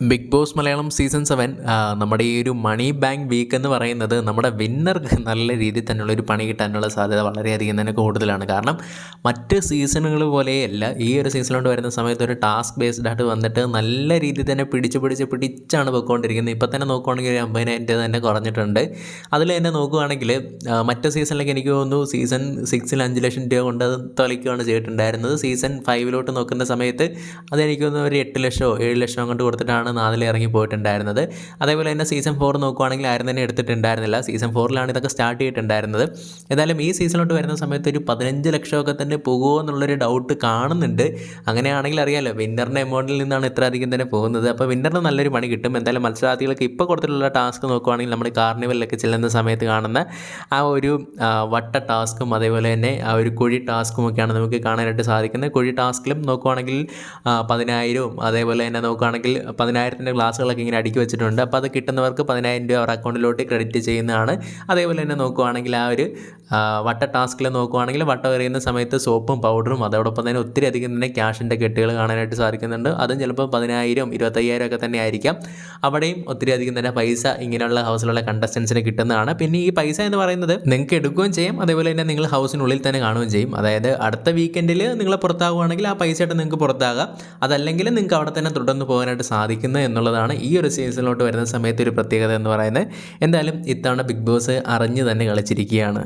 Bigg Boss Malayalam season seven നമ്മുടെ ഈ ഒരു മണി ബാങ്ക് വീക്ക് എന്ന് പറയുന്നത് നമ്മുടെ വിന്നർക്ക് നല്ല രീതിയിൽ തന്നെയുള്ള ഒരു പണി കിട്ടാനുള്ള സാധ്യത വളരെയധികം തന്നെ കൂടുതലാണ്. കാരണം മറ്റ് സീസണുകൾ പോലെയല്ല ഈ ഒരു സീസണിലോട്ട് വരുന്ന സമയത്ത് ഒരു ടാസ്ക് ബേസ്ഡ് ആയിട്ട് വന്നിട്ട് നല്ല രീതിയിൽ തന്നെ പിടിച്ച് പിടിച്ച് പിടിച്ചാണ് പോയിക്കൊണ്ടിരിക്കുന്നത് ഇപ്പം തന്നെ നോക്കുവാണെങ്കിൽ ഒരു അമ്പതിനായിരം തന്നെ കുറഞ്ഞിട്ടുണ്ട്. അതിൽ തന്നെ നോക്കുകയാണെങ്കിൽ മറ്റ് സീസണിലേക്ക് എനിക്ക് തോന്നുന്നു സീസൺ സിക്സിൽ അഞ്ച് ലക്ഷം രൂപ കൊണ്ട് തൊലയ്ക്കുകയാണ് ചെയ്തിട്ടുണ്ടായിരുന്നത്. സീസൺ ഫൈവിലോട്ട് നോക്കുന്ന സമയത്ത് അതെനിക്ക് തോന്നുന്നു ഒരു എട്ട് ലക്ഷമോ ഏഴ് ലക്ഷമോ അങ്ങോട്ട് കൊടുത്തിട്ടാണ് നാലിൽ ഇറങ്ങി പോയിട്ടുണ്ടായിരുന്നത്. അതേപോലെ തന്നെ സീസൺ ഫോർ നോക്കുവാണെങ്കിൽ ആരും തന്നെ എടുത്തിട്ടുണ്ടായിരുന്നില്ല. സീസൺ ഫോറിലാണ് ഇതൊക്കെ സ്റ്റാർട്ട് ചെയ്തിട്ടുണ്ടായിരുന്നത്. ഏതായാലും ഈ സീസണിലോട്ട് വരുന്ന സമയത്ത് ഒരു പതിനഞ്ച് ലക്ഷമൊക്കെ തന്നെ പോകുമോ എന്നുള്ളൊരു ഡൗട്ട് കാണുന്നുണ്ട്. അങ്ങനെയാണെങ്കിൽ അറിയാമല്ലോ വിന്നറിന്റെ എമൗണ്ടിൽ നിന്നാണ് ഇത്ര അധികം തന്നെ പോകുന്നത്. അപ്പോൾ വിന്നറിന് നല്ലൊരു പണി കിട്ടും. എന്തായാലും മത്സരാർത്ഥികൾക്ക് ഇപ്പോൾ കൊടുത്തിട്ടുള്ള ടാസ്ക് നോക്കുവാണെങ്കിൽ നമ്മൾ കാർണിവലിലൊക്കെ ചെല്ലുന്ന സമയത്ത് കാണുന്ന ആ ഒരു വട്ട ടാസ്കും അതേപോലെ തന്നെ ആ ഒരു കുഴി ടാസ്കും ഒക്കെയാണ് നമുക്ക് കാണാനായിട്ട് സാധിക്കുന്നത്. കുഴി ടാസ്കിലും നോക്കുവാണെങ്കിൽ പതിനായിരവും അതേപോലെ തന്നെ നോക്കുകയാണെങ്കിൽ പതിനായിരത്തിന്റെ ഗ്ലാസ്സുകളൊക്കെ ഇങ്ങനെ അടുക്കി വെച്ചിട്ടുണ്ട്. അപ്പോൾ അത് കിട്ടുന്നവർക്ക് പതിനായിരം രൂപ അവരുടെ അക്കൗണ്ടിലോട്ട് ക്രെഡിറ്റ് ചെയ്യുന്നതാണ്. അതേപോലെ തന്നെ നോക്കുവാണെങ്കിൽ ആ ഒരു വട്ട ടാസ്കിൽ നോക്കുവാണെങ്കിൽ വട്ട എറിയുന്ന സമയത്ത് സോപ്പും പൗഡറും അതോടൊപ്പം തന്നെ ഒത്തിരി അധികം തന്നെ ക്യാഷിന്റെ കെട്ടുകൾ കാണാനായിട്ട് സാധിക്കുന്നുണ്ട്. അതും ചിലപ്പോൾ പതിനായിരം ഇരുപത്തയ്യായിരം ഒക്കെ തന്നെ ആയിരിക്കാം. അവിടെയും ഒത്തിരി അധികം തന്നെ പൈസ ഇങ്ങനെയുള്ള ഹൗസിലുള്ള കണ്ടസ്റ്റൻസിന് കിട്ടുന്നതാണ്. പിന്നെ ഈ പൈസ എന്ന് പറയുന്നത് നിങ്ങൾക്ക് എടുക്കുകയും ചെയ്യും. അതേപോലെ തന്നെ നിങ്ങൾ ഹൗസിനുള്ളിൽ തന്നെ കാണുകയും ചെയ്യും. അതായത് അടുത്ത വീക്കെൻഡിൽ നിങ്ങൾ പുറത്താകുവാണെങ്കിൽ ആ പൈസയായിട്ട് നിങ്ങൾക്ക് പുറത്താകാം. അതല്ലെങ്കിൽ നിങ്ങൾക്ക് അവിടെ തന്നെ തുടർന്ന് പോകാനായിട്ട് സാധിക്കുന്നു എന്നുള്ളതാണ് ഈ ഒരു സീസണിലോട്ട് വരുന്ന സമയത്ത് ഒരു പ്രത്യേകത എന്ന് പറയുന്നത്. എന്തായാലും ഇത്തവണ ബിഗ് ബോസ് അറിഞ്ഞ് തന്നെ കളിച്ചിരിക്കുകയാണ്.